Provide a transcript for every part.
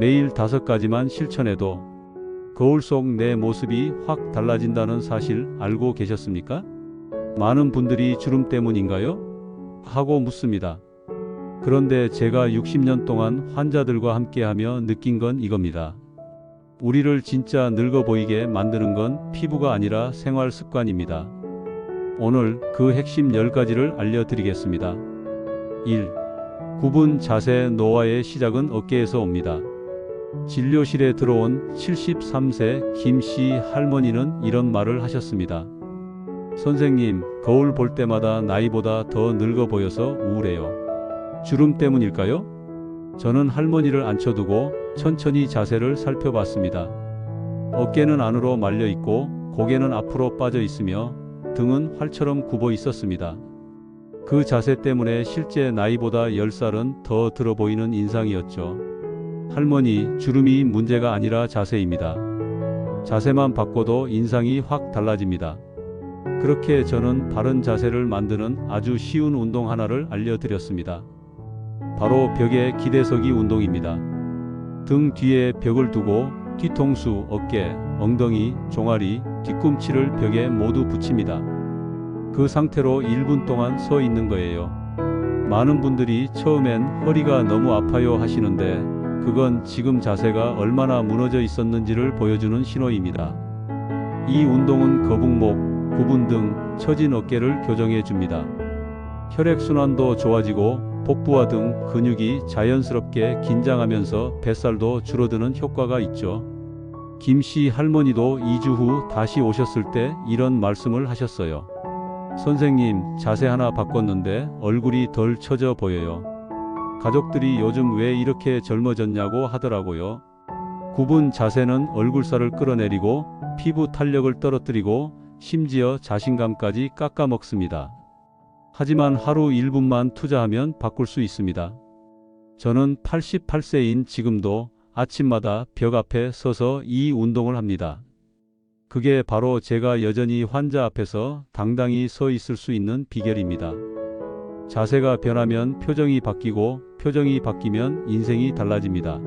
매일 다섯 가지만 실천해도 거울 속 내 모습이 확 달라진다는 사실 알고 계셨습니까? 많은 분들이 주름 때문인가요? 하고 묻습니다. 그런데 제가 60년 동안 환자들과 함께하며 느낀 건 이겁니다. 우리를 진짜 늙어 보이게 만드는 건 피부가 아니라 생활 습관입니다. 오늘 그 핵심 10가지를 알려드리겠습니다. 1. 굽은 자세 노화의 시작은 어깨에서 옵니다. 진료실에 들어온 73세 김씨 할머니는 이런 말을 하셨습니다. 선생님, 거울 볼 때마다 나이보다 더 늙어 보여서 우울해요. 주름 때문일까요? 저는 할머니를 앉혀두고 천천히 자세를 살펴봤습니다. 어깨는 안으로 말려 있고 고개는 앞으로 빠져 있으며 등은 활처럼 굽어 있었습니다. 그 자세 때문에 실제 나이보다 10살은 더 들어 보이는 인상이었죠. 할머니, 주름이 문제가 아니라 자세입니다. 자세만 바꿔도 인상이 확 달라집니다. 그렇게 저는 바른 자세를 만드는 아주 쉬운 운동 하나를 알려드렸습니다. 바로 벽에 기대서기 운동입니다. 등 뒤에 벽을 두고 뒤통수, 어깨, 엉덩이, 종아리, 뒤꿈치를 벽에 모두 붙입니다. 그 상태로 1분 동안 서 있는 거예요. 많은 분들이 처음엔 허리가 너무 아파요 하시는데 그건 지금 자세가 얼마나 무너져 있었는지를 보여주는 신호입니다. 이 운동은 거북목, 구분 등 처진 어깨를 교정해 줍니다. 혈액순환도 좋아지고 복부와 등 근육이 자연스럽게 긴장하면서 뱃살도 줄어드는 효과가 있죠. 김씨 할머니도 2주 후 다시 오셨을 때 이런 말씀을 하셨어요. 선생님, 자세 하나 바꿨는데 얼굴이 덜 처져 보여요. 가족들이 요즘 왜 이렇게 젊어졌냐고 하더라고요. 굽은 자세는 얼굴살을 끌어내리고 피부 탄력을 떨어뜨리고 심지어 자신감까지 깎아먹습니다. 하지만 하루 1분만 투자하면 바꿀 수 있습니다. 저는 88세인 지금도 아침마다 벽 앞에 서서 이 운동을 합니다. 그게 바로 제가 여전히 환자 앞에서 당당히 서 있을 수 있는 비결입니다. 자세가 변하면 표정이 바뀌고 표정이 바뀌면 인생이 달라집니다.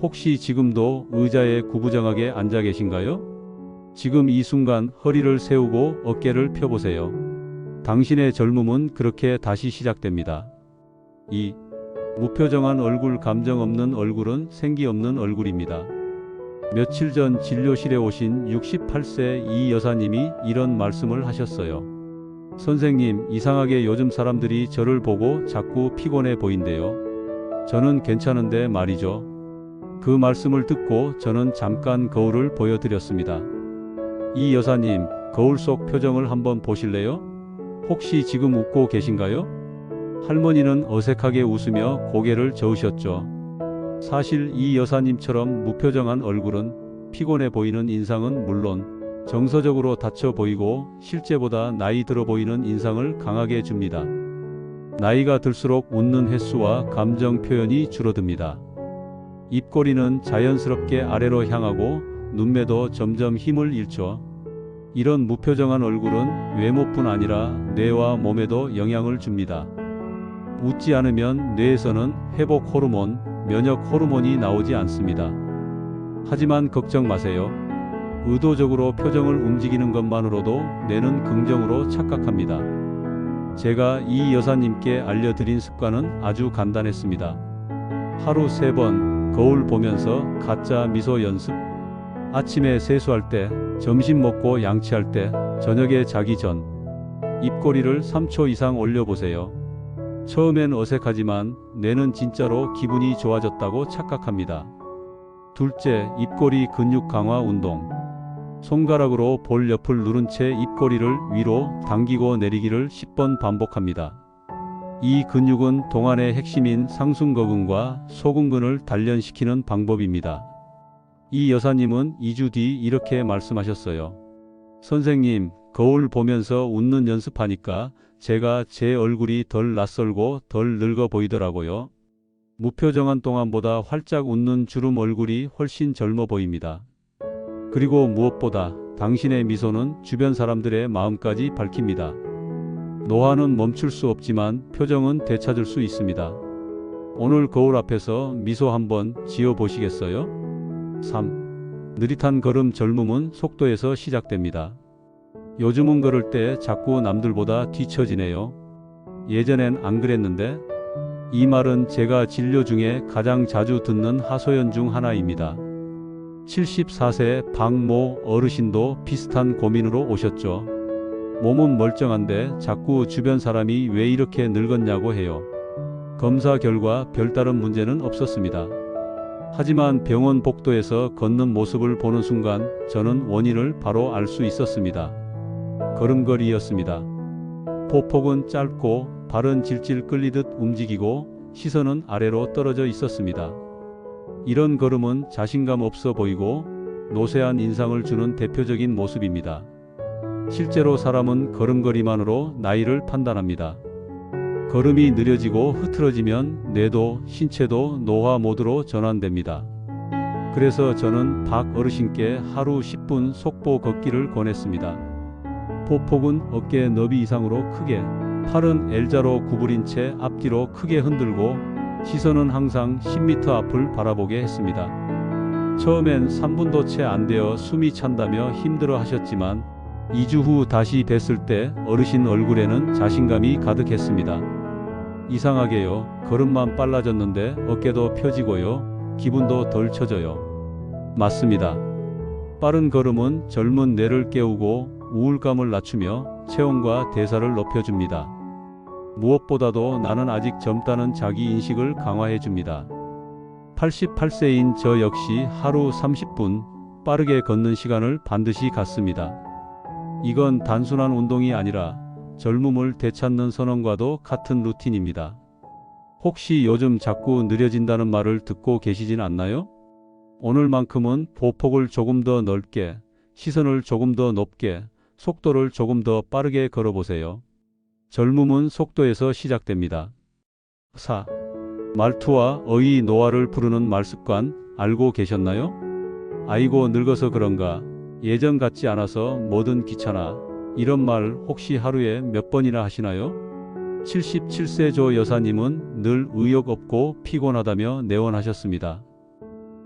혹시 지금도 의자에 구부정하게 앉아 계신가요? 지금 이 순간 허리를 세우고 어깨를 펴보세요. 당신의 젊음은 그렇게 다시 시작됩니다. 2. 무표정한 얼굴 감정 없는 얼굴은 생기 없는 얼굴입니다. 며칠 전 진료실에 오신 68세 이 여사님이 이런 말씀을 하셨어요. 선생님, 이상하게 요즘 사람들이 저를 보고 자꾸 피곤해 보인대요. 저는 괜찮은데 말이죠. 그 말씀을 듣고 저는 잠깐 거울을 보여드렸습니다. 이 여사님, 거울 속 표정을 한번 보실래요? 혹시 지금 웃고 계신가요? 할머니는 어색하게 웃으며 고개를 저으셨죠. 사실 이 여사님처럼 무표정한 얼굴은 피곤해 보이는 인상은 물론 정서적으로 다쳐 보이고 실제보다 나이 들어 보이는 인상을 강하게 줍니다. 나이가 들수록 웃는 횟수와 감정 표현이 줄어듭니다. 입꼬리는 자연스럽게 아래로 향하고 눈매도 점점 힘을 잃죠. 이런 무표정한 얼굴은 외모뿐 아니라 뇌와 몸에도 영향을 줍니다. 웃지 않으면 뇌에서는 회복 호르몬, 면역 호르몬이 나오지 않습니다. 하지만 걱정 마세요. 의도적으로 표정을 움직이는 것만으로도 뇌는 긍정으로 착각합니다. 제가 이 여사님께 알려드린 습관은 아주 간단했습니다. 하루 세 번 거울 보면서 가짜 미소 연습. 아침에 세수할 때, 점심 먹고 양치할 때, 저녁에 자기 전. 입꼬리를 3초 이상 올려보세요. 처음엔 어색하지만 뇌는 진짜로 기분이 좋아졌다고 착각합니다. 둘째, 입꼬리 근육 강화 운동. 손가락으로 볼 옆을 누른 채 입꼬리를 위로 당기고 내리기를 10번 반복합니다. 이 근육은 동안의 핵심인 상순거근과 소근근을 단련시키는 방법입니다. 이 여사님은 2주 뒤 이렇게 말씀하셨어요. 선생님, 거울 보면서 웃는 연습하니까 제가 제 얼굴이 덜 낯설고 덜 늙어 보이더라고요. 무표정한 동안보다 활짝 웃는 주름 얼굴이 훨씬 젊어 보입니다. 그리고 무엇보다 당신의 미소는 주변 사람들의 마음까지 밝힙니다. 노화는 멈출 수 없지만 표정은 되찾을 수 있습니다. 오늘 거울 앞에서 미소 한번 지어 보시겠어요? 3. 느릿한 걸음 젊음은 속도에서 시작됩니다. 요즘은 걸을 때 자꾸 남들보다 뒤처지네요. 예전엔 안 그랬는데 이 말은 제가 진료 중에 가장 자주 듣는 하소연 중 하나입니다. 74세 박모 어르신도 비슷한 고민으로 오셨죠. 몸은 멀쩡한데 자꾸 주변 사람이 왜 이렇게 늙었냐고 해요. 검사 결과 별다른 문제는 없었습니다. 하지만 병원 복도에서 걷는 모습을 보는 순간 저는 원인을 바로 알 수 있었습니다. 걸음걸이였습니다. 보폭은 짧고 발은 질질 끌리듯 움직이고 시선은 아래로 떨어져 있었습니다. 이런 걸음은 자신감 없어 보이고 노쇠한 인상을 주는 대표적인 모습입니다. 실제로 사람은 걸음걸이만으로 나이를 판단합니다. 걸음이 느려지고 흐트러지면 뇌도 신체도 노화 모드로 전환됩니다. 그래서 저는 박 어르신께 하루 10분 속보 걷기를 권했습니다. 보폭은 어깨 너비 이상으로 크게, 팔은 L자로 구부린 채 앞뒤로 크게 흔들고 시선은 항상 10m 앞을 바라보게 했습니다. 처음엔 3분도 채 안 되어 숨이 찬다며 힘들어 하셨지만 2주 후 다시 뵀을 때 어르신 얼굴에는 자신감이 가득했습니다. 이상하게요. 걸음만 빨라졌는데 어깨도 펴지고요. 기분도 덜 처져요. 맞습니다. 빠른 걸음은 젊은 뇌를 깨우고 우울감을 낮추며 체온과 대사를 높여줍니다. 무엇보다도 나는 아직 젊다는 자기 인식을 강화해 줍니다. 88세인 저 역시 하루 30분 빠르게 걷는 시간을 반드시 갖습니다. 이건 단순한 운동이 아니라 젊음을 되찾는 선언과도 같은 루틴입니다. 혹시 요즘 자꾸 느려진다는 말을 듣고 계시진 않나요? 오늘만큼은 보폭을 조금 더 넓게, 시선을 조금 더 높게, 속도를 조금 더 빠르게 걸어보세요. 젊음은 속도에서 시작됩니다. 4. 말투와 어휘 노화를 부르는 말습관 알고 계셨나요? 아이고 늙어서 그런가 예전 같지 않아서 뭐든 귀찮아 이런 말 혹시 하루에 몇 번이나 하시나요? 77세 조 여사님은 늘 의욕 없고 피곤하다며 내원하셨습니다.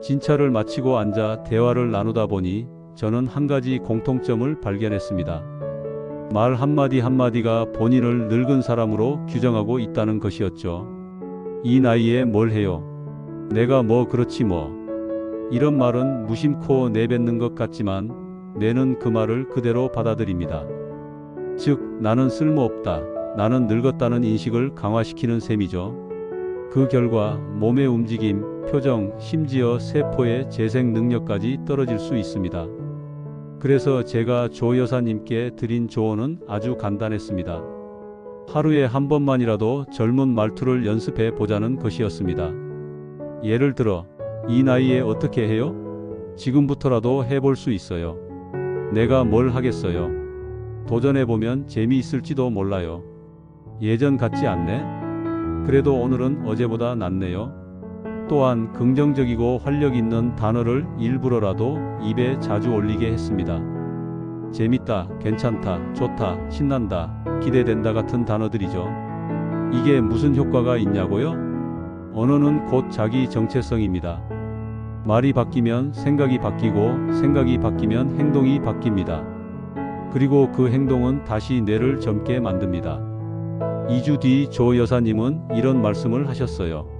진찰을 마치고 앉아 대화를 나누다 보니 저는 한 가지 공통점을 발견했습니다. 말 한마디 한마디가 본인을 늙은 사람으로 규정하고 있다는 것이었죠. 이 나이에 뭘 해요? 내가 뭐 그렇지 뭐. 이런 말은 무심코 내뱉는 것 같지만 뇌는 그 말을 그대로 받아들입니다. 즉, 나는 쓸모없다. 나는 늙었다는 인식을 강화시키는 셈이죠. 그 결과 몸의 움직임, 표정, 심지어 세포의 재생 능력까지 떨어질 수 있습니다. 그래서 제가 조 여사님께 드린 조언은 아주 간단했습니다. 하루에 한 번만이라도 젊은 말투를 연습해 보자는 것이었습니다. 예를 들어, 이 나이에 어떻게 해요? 지금부터라도 해볼 수 있어요. 내가 뭘 하겠어요? 도전해보면 재미있을지도 몰라요. 예전 같지 않네? 그래도 오늘은 어제보다 낫네요. 또한 긍정적이고 활력 있는 단어를 일부러라도 입에 자주 올리게 했습니다. 재밌다, 괜찮다, 좋다, 신난다, 기대된다 같은 단어들이죠. 이게 무슨 효과가 있냐고요? 언어는 곧 자기 정체성입니다. 말이 바뀌면 생각이 바뀌고 생각이 바뀌면 행동이 바뀝니다. 그리고 그 행동은 다시 뇌를 젊게 만듭니다. 2주 뒤 조 여사님은 이런 말씀을 하셨어요.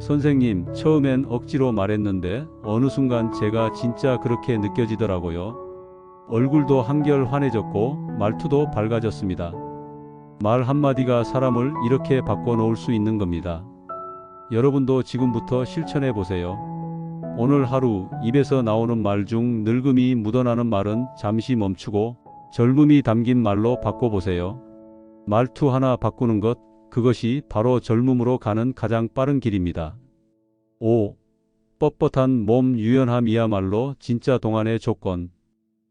선생님, 처음엔 억지로 말했는데 어느 순간 제가 진짜 그렇게 느껴지더라고요. 얼굴도 한결 환해졌고 말투도 밝아졌습니다. 말 한마디가 사람을 이렇게 바꿔놓을 수 있는 겁니다. 여러분도 지금부터 실천해 보세요. 오늘 하루 입에서 나오는 말 중 늙음이 묻어나는 말은 잠시 멈추고 젊음이 담긴 말로 바꿔보세요. 말투 하나 바꾸는 것, 그것이 바로 젊음으로 가는 가장 빠른 길입니다. 5. 뻣뻣한 몸 유연함이야말로 진짜 동안의 조건.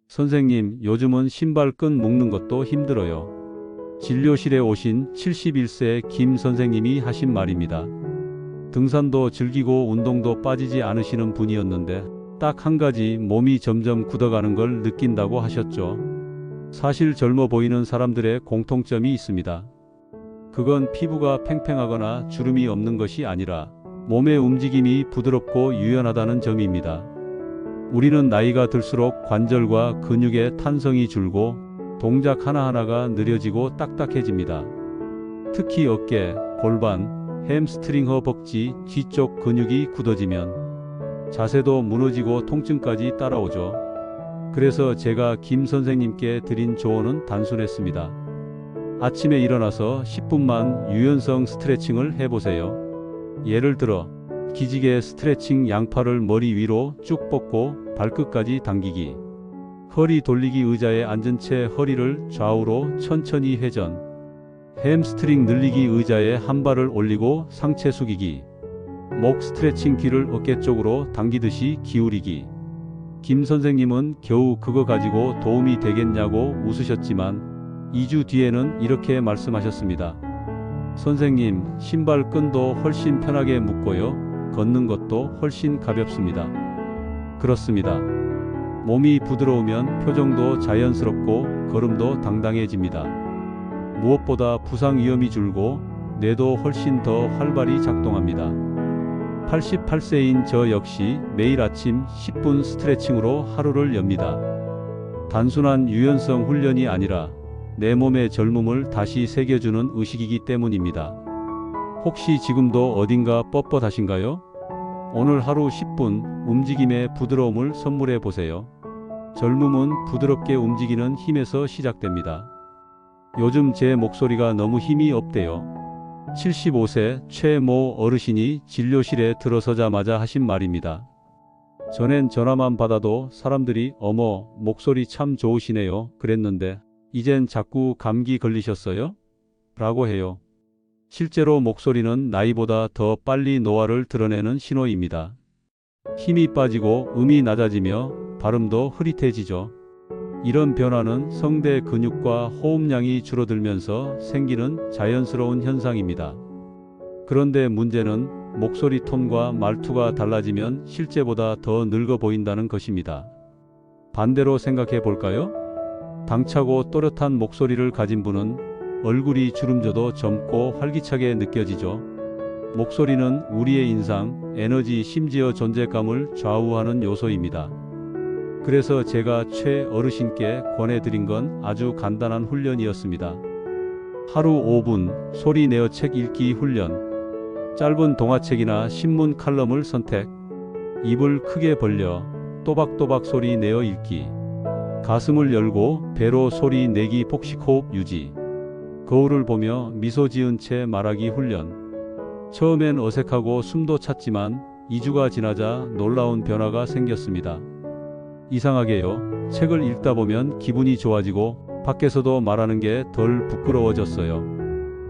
선생님, 요즘은 신발끈 묶는 것도 힘들어요. 진료실에 오신 71세 김 선생님이 하신 말입니다. 등산도 즐기고 운동도 빠지지 않으시는 분이었는데 딱 한 가지 몸이 점점 굳어가는 걸 느낀다고 하셨죠. 사실 젊어 보이는 사람들의 공통점이 있습니다. 그건 피부가 팽팽하거나 주름이 없는 것이 아니라 몸의 움직임이 부드럽고 유연하다는 점입니다. 우리는 나이가 들수록 관절과 근육의 탄성이 줄고 동작 하나하나가 느려지고 딱딱해집니다. 특히 어깨, 골반, 햄스트링 허벅지 뒤쪽 근육이 굳어지면 자세도 무너지고 통증까지 따라오죠. 그래서 제가 김 선생님께 드린 조언은 단순했습니다. 아침에 일어나서 10분만 유연성 스트레칭을 해보세요. 예를 들어 기지개 스트레칭 양팔을 머리 위로 쭉 뻗고 발끝까지 당기기. 허리 돌리기 의자에 앉은 채 허리를 좌우로 천천히 회전. 햄스트링 늘리기 의자에 한 발을 올리고 상체 숙이기. 목 스트레칭 귀를 어깨 쪽으로 당기듯이 기울이기. 김 선생님은 겨우 그거 가지고 도움이 되겠냐고 웃으셨지만 2주 뒤에는 이렇게 말씀하셨습니다. 선생님, 신발 끈도 훨씬 편하게 묶고요. 걷는 것도 훨씬 가볍습니다. 그렇습니다. 몸이 부드러우면 표정도 자연스럽고 걸음도 당당해집니다. 무엇보다 부상 위험이 줄고 뇌도 훨씬 더 활발히 작동합니다. 88세인 저 역시 매일 아침 10분 스트레칭으로 하루를 엽니다. 단순한 유연성 훈련이 아니라 내 몸의 젊음을 다시 새겨주는 의식이기 때문입니다. 혹시 지금도 어딘가 뻣뻣하신가요? 오늘 하루 10분 움직임의 부드러움을 선물해 보세요. 젊음은 부드럽게 움직이는 힘에서 시작됩니다. 요즘 제 목소리가 너무 힘이 없대요. 75세 최모 어르신이 진료실에 들어서자마자 하신 말입니다. 전엔 전화만 받아도 사람들이 어머, 목소리 참 좋으시네요. 그랬는데, 이젠 자꾸 감기 걸리셨어요? 라고 해요. 실제로 목소리는 나이보다 더 빨리 노화를 드러내는 신호입니다. 힘이 빠지고 음이 낮아지며 발음도 흐릿해지죠. 이런 변화는 성대 근육과 호흡량이 줄어들면서 생기는 자연스러운 현상입니다. 그런데 문제는 목소리 톤과 말투가 달라지면 실제보다 더 늙어 보인다는 것입니다. 반대로 생각해 볼까요? 당차고 또렷한 목소리를 가진 분은 얼굴이 주름져도 젊고 활기차게 느껴지죠. 목소리는 우리의 인상, 에너지, 심지어 존재감을 좌우하는 요소입니다. 그래서 제가 최 어르신께 권해드린 건 아주 간단한 훈련이었습니다. 하루 5분 소리 내어 책 읽기 훈련. 짧은 동화책이나 신문 칼럼을 선택. 입을 크게 벌려 또박또박 소리 내어 읽기. 가슴을 열고 배로 소리 내기 복식 호흡 유지. 거울을 보며 미소 지은 채 말하기 훈련. 처음엔 어색하고 숨도 찼지만 2주가 지나자 놀라운 변화가 생겼습니다. 이상하게요. 책을 읽다 보면 기분이 좋아지고 밖에서도 말하는 게 덜 부끄러워졌어요.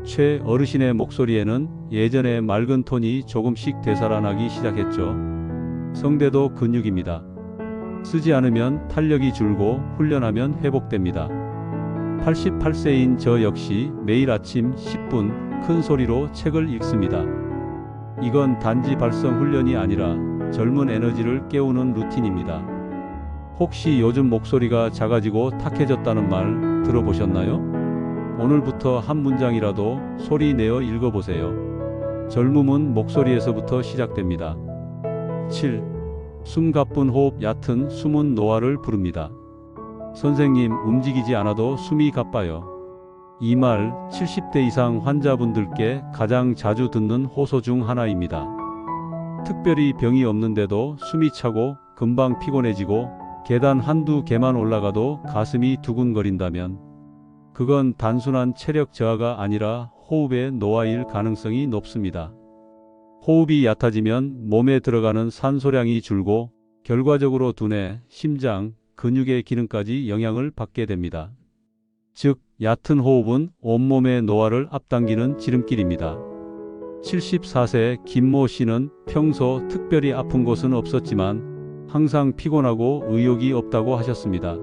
최 어르신의 목소리에는 예전의 맑은 톤이 조금씩 되살아나기 시작했죠. 성대도 근육입니다. 쓰지 않으면 탄력이 줄고 훈련하면 회복됩니다. 88세인 저 역시 매일 아침 10분 큰 소리로 책을 읽습니다. 이건 단지 발성 훈련이 아니라 젊은 에너지를 깨우는 루틴입니다. 혹시 요즘 목소리가 작아지고 탁해졌다는 말 들어보셨나요? 오늘부터 한 문장이라도 소리 내어 읽어보세요. 젊음은 목소리에서부터 시작됩니다. 7. 숨가쁜 호흡 얕은 숨은 노화를 부릅니다. 선생님, 움직이지 않아도 숨이 가빠요. 이 말 70대 이상 환자분들께 가장 자주 듣는 호소 중 하나입니다. 특별히 병이 없는데도 숨이 차고 금방 피곤해지고 계단 한두 개만 올라가도 가슴이 두근거린다면 그건 단순한 체력 저하가 아니라 호흡의 노화일 가능성이 높습니다. 호흡이 얕아지면 몸에 들어가는 산소량이 줄고 결과적으로 두뇌, 심장, 근육의 기능까지 영향을 받게 됩니다. 즉, 얕은 호흡은 온몸의 노화를 앞당기는 지름길입니다. 74세 김모 씨는 평소 특별히 아픈 곳은 없었지만 항상 피곤하고 의욕이 없다고 하셨습니다.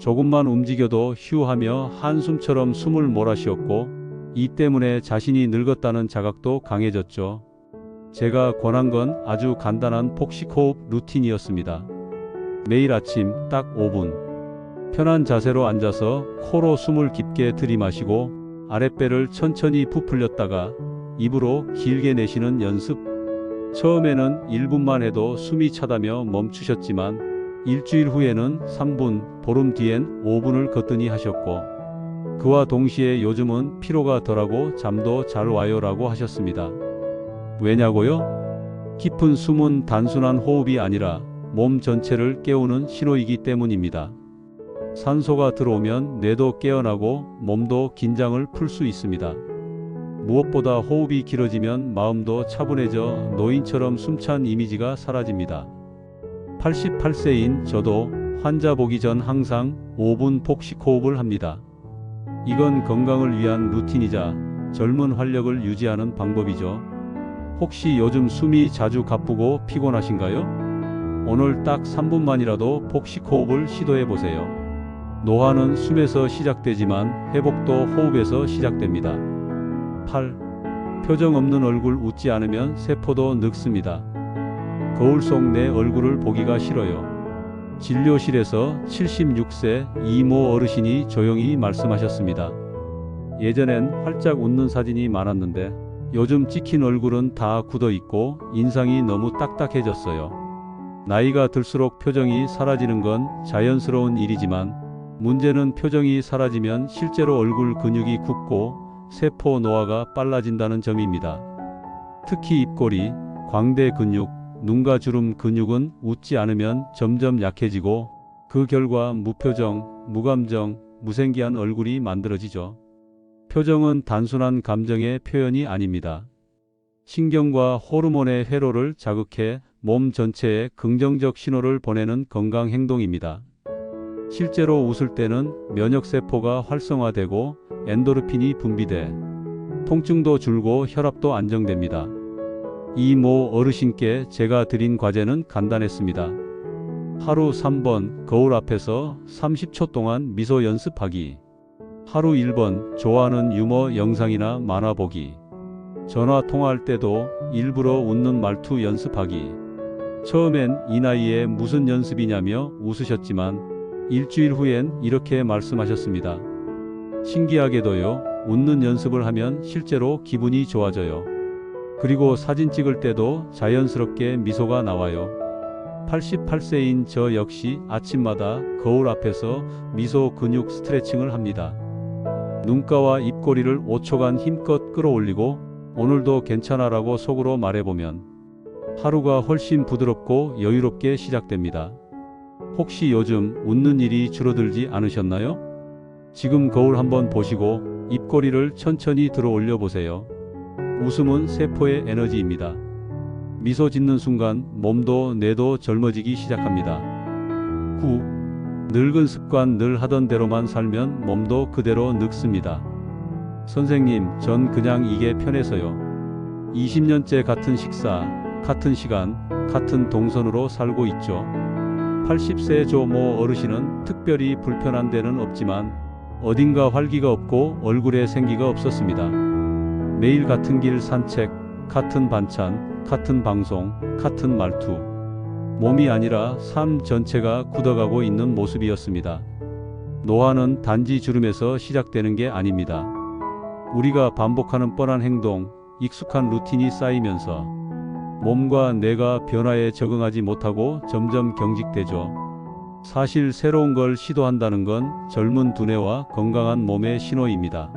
조금만 움직여도 휴하며 한숨처럼 숨을 몰아쉬었고 이 때문에 자신이 늙었다는 자각도 강해졌죠. 제가 권한 건 아주 간단한 폭식호흡 루틴이었습니다. 매일 아침 딱 5분. 편한 자세로 앉아서 코로 숨을 깊게 들이마시고 아랫배를 천천히 부풀렸다가 입으로 길게 내쉬는 연습. 처음에는 1분만 해도 숨이 차다며 멈추셨지만 일주일 후에는 3분, 보름 뒤엔 5분을 거뜬히 하셨고 그와 동시에 요즘은 피로가 덜하고 잠도 잘 와요라고 하셨습니다. 왜냐고요? 깊은 숨은 단순한 호흡이 아니라 몸 전체를 깨우는 신호이기 때문입니다. 산소가 들어오면 뇌도 깨어나고 몸도 긴장을 풀 수 있습니다. 무엇보다 호흡이 길어지면 마음도 차분해져 노인처럼 숨찬 이미지가 사라집니다. 88세인 저도 환자 보기 전 항상 5분 복식 호흡을 합니다. 이건 건강을 위한 루틴이자 젊은 활력을 유지하는 방법이죠. 혹시 요즘 숨이 자주 가쁘고 피곤하신가요? 오늘 딱 3분만이라도 복식 호흡을 시도해 보세요. 노화는 숨에서 시작되지만 회복도 호흡에서 시작됩니다. 8. 표정 없는 얼굴 웃지 않으면 세포도 늙습니다. 거울 속 내 얼굴을 보기가 싫어요. 진료실에서 76세 이모 어르신이 조용히 말씀하셨습니다. 예전엔 활짝 웃는 사진이 많았는데 요즘 찍힌 얼굴은 다 굳어 있고 인상이 너무 딱딱해졌어요. 나이가 들수록 표정이 사라지는 건 자연스러운 일이지만 문제는 표정이 사라지면 실제로 얼굴 근육이 굳고 세포 노화가 빨라진다는 점입니다. 특히 입꼬리, 광대 근육, 눈과 주름 근육은 웃지 않으면 점점 약해지고 그 결과 무표정, 무감정, 무생기한 얼굴이 만들어지죠. 표정은 단순한 감정의 표현이 아닙니다. 신경과 호르몬의 회로를 자극해 몸 전체에 긍정적 신호를 보내는 건강 행동입니다. 실제로 웃을 때는 면역세포가 활성화되고 엔도르핀이 분비돼 통증도 줄고 혈압도 안정됩니다. 이 모 어르신께 제가 드린 과제는 간단했습니다. 하루 3번 거울 앞에서 30초 동안 미소 연습하기. 하루 1번 좋아하는 유머 영상이나 만화 보기. 전화 통화할 때도 일부러 웃는 말투 연습하기. 처음엔 이 나이에 무슨 연습이냐며 웃으셨지만 일주일 후엔 이렇게 말씀하셨습니다. 신기하게도요, 웃는 연습을 하면 실제로 기분이 좋아져요. 그리고 사진 찍을 때도 자연스럽게 미소가 나와요. 88세인 저 역시 아침마다 거울 앞에서 미소 근육 스트레칭을 합니다. 눈가와 입꼬리를 5초간 힘껏 끌어올리고 오늘도 괜찮아라고 속으로 말해보면 하루가 훨씬 부드럽고 여유롭게 시작됩니다. 혹시 요즘 웃는 일이 줄어들지 않으셨나요? 지금 거울 한번 보시고 입꼬리를 천천히 들어 올려 보세요. 웃음은 세포의 에너지입니다. 미소 짓는 순간 몸도 뇌도 젊어지기 시작합니다. 9. 늙은 습관 늘 하던 대로만 살면 몸도 그대로 늙습니다. 선생님, 전 그냥 이게 편해서요. 20년째 같은 식사, 같은 시간, 같은 동선으로 살고 있죠. 80세 조모 어르신은 특별히 불편한 데는 없지만 어딘가 활기가 없고 얼굴에 생기가 없었습니다. 매일 같은 길 산책, 같은 반찬, 같은 방송, 같은 말투. 몸이 아니라 삶 전체가 굳어가고 있는 모습이었습니다. 노화는 단지 주름에서 시작되는 게 아닙니다. 우리가 반복하는 뻔한 행동, 익숙한 루틴이 쌓이면서 몸과 뇌가 변화에 적응하지 못하고 점점 경직되죠. 사실 새로운 걸 시도한다는 건 젊은 두뇌와 건강한 몸의 신호입니다.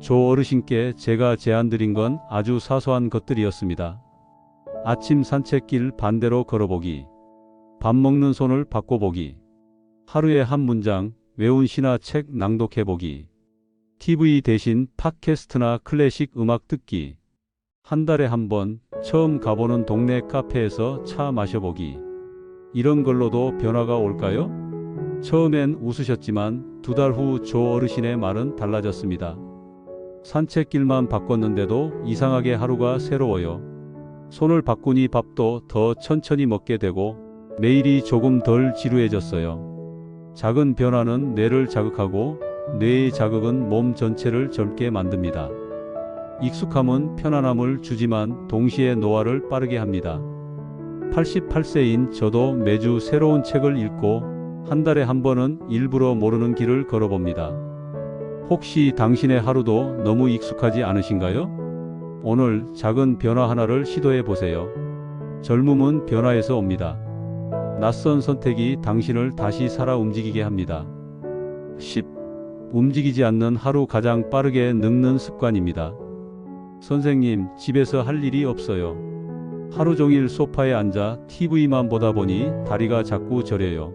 조 어르신께 제가 제안드린 건 아주 사소한 것들이었습니다. 아침 산책길 반대로 걸어보기. 밥 먹는 손을 바꿔보기. 하루에 한 문장 외운 시나 책 낭독해보기. TV 대신 팟캐스트나 클래식 음악 듣기. 한 달에 한 번 처음 가보는 동네 카페에서 차 마셔보기. 이런 걸로도 변화가 올까요? 처음엔 웃으셨지만 두 달 후 조 어르신의 말은 달라졌습니다. 산책길만 바꿨는데도 이상하게 하루가 새로워요. 손을 바꾸니 밥도 더 천천히 먹게 되고 매일이 조금 덜 지루해졌어요. 작은 변화는 뇌를 자극하고 뇌의 자극은 몸 전체를 젊게 만듭니다. 익숙함은 편안함을 주지만 동시에 노화를 빠르게 합니다. 88세인 저도 매주 새로운 책을 읽고 한 달에 한 번은 일부러 모르는 길을 걸어봅니다. 혹시 당신의 하루도 너무 익숙하지 않으신가요? 오늘 작은 변화 하나를 시도해 보세요. 젊음은 변화에서 옵니다. 낯선 선택이 당신을 다시 살아 움직이게 합니다. 10. 움직이지 않는 하루 가장 빠르게 늙는 습관입니다. 선생님, 집에서 할 일이 없어요. 하루 종일 소파에 앉아 TV만 보다 보니 다리가 자꾸 저려요.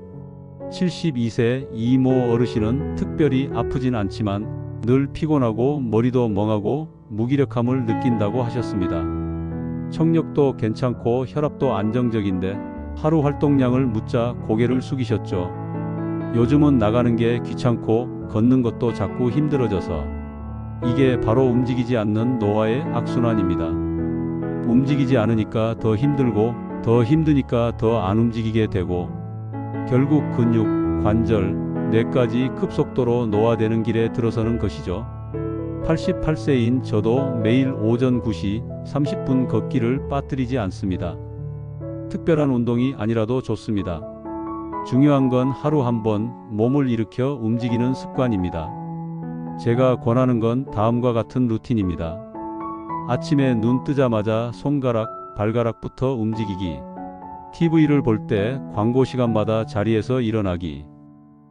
72세 이모 어르신은 특별히 아프진 않지만 늘 피곤하고 머리도 멍하고 무기력함을 느낀다고 하셨습니다. 청력도 괜찮고 혈압도 안정적인데 하루 활동량을 묻자 고개를 숙이셨죠. 요즘은 나가는 게 귀찮고 걷는 것도 자꾸 힘들어져서 이게 바로 움직이지 않는 노화의 악순환입니다. 움직이지 않으니까 더 힘들고 더 힘드니까 더 안 움직이게 되고 결국 근육, 관절, 뇌까지 급속도로 노화되는 길에 들어서는 것이죠. 88세인 저도 매일 오전 9시 30분 걷기를 빠뜨리지 않습니다. 특별한 운동이 아니라도 좋습니다. 중요한 건 하루 한 번 몸을 일으켜 움직이는 습관입니다. 제가 권하는 건 다음과 같은 루틴입니다. 아침에 눈 뜨자마자 손가락, 발가락부터 움직이기. TV를 볼 때 광고 시간마다 자리에서 일어나기.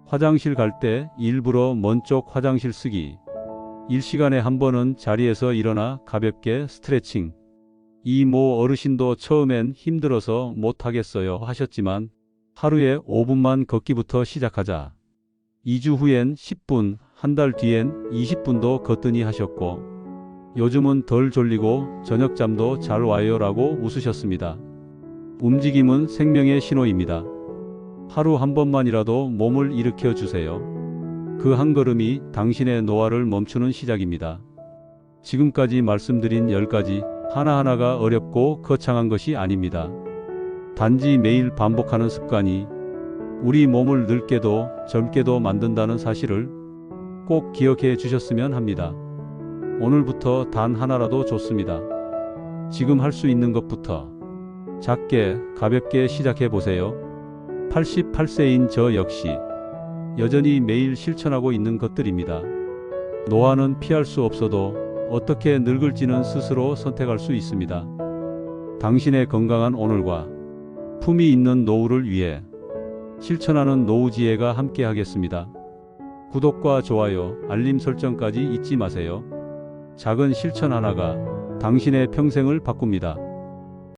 화장실 갈 때 일부러 먼 쪽 화장실 쓰기. 일 시간에 한 번은 자리에서 일어나 가볍게 스트레칭. 이 모 어르신도 처음엔 힘들어서 못하겠어요 하셨지만 하루에 5분만 걷기부터 시작하자. 2주 후엔 10분, 한 달 뒤엔 20분도 걷더니 하셨고 요즘은 덜 졸리고 저녁잠도 잘 와요 라고 웃으셨습니다. 움직임은 생명의 신호입니다. 하루 한 번만이라도 몸을 일으켜 주세요. 그 한 걸음이 당신의 노화를 멈추는 시작입니다. 지금까지 말씀드린 10가지 하나하나가 어렵고 거창한 것이 아닙니다. 단지 매일 반복하는 습관이 우리 몸을 늙게도 젊게도 만든다는 사실을 꼭 기억해 주셨으면 합니다. 오늘부터 단 하나라도 좋습니다. 지금 할 수 있는 것부터 작게 가볍게 시작해 보세요. 88세인 저 역시 여전히 매일 실천하고 있는 것들입니다. 노화는 피할 수 없어도 어떻게 늙을지는 스스로 선택할 수 있습니다. 당신의 건강한 오늘과 품이 있는 노후를 위해 실천하는 노후 지혜가 함께 하겠습니다. 구독과 좋아요, 알림 설정까지 잊지 마세요. 작은 실천 하나가 당신의 평생을 바꿉니다.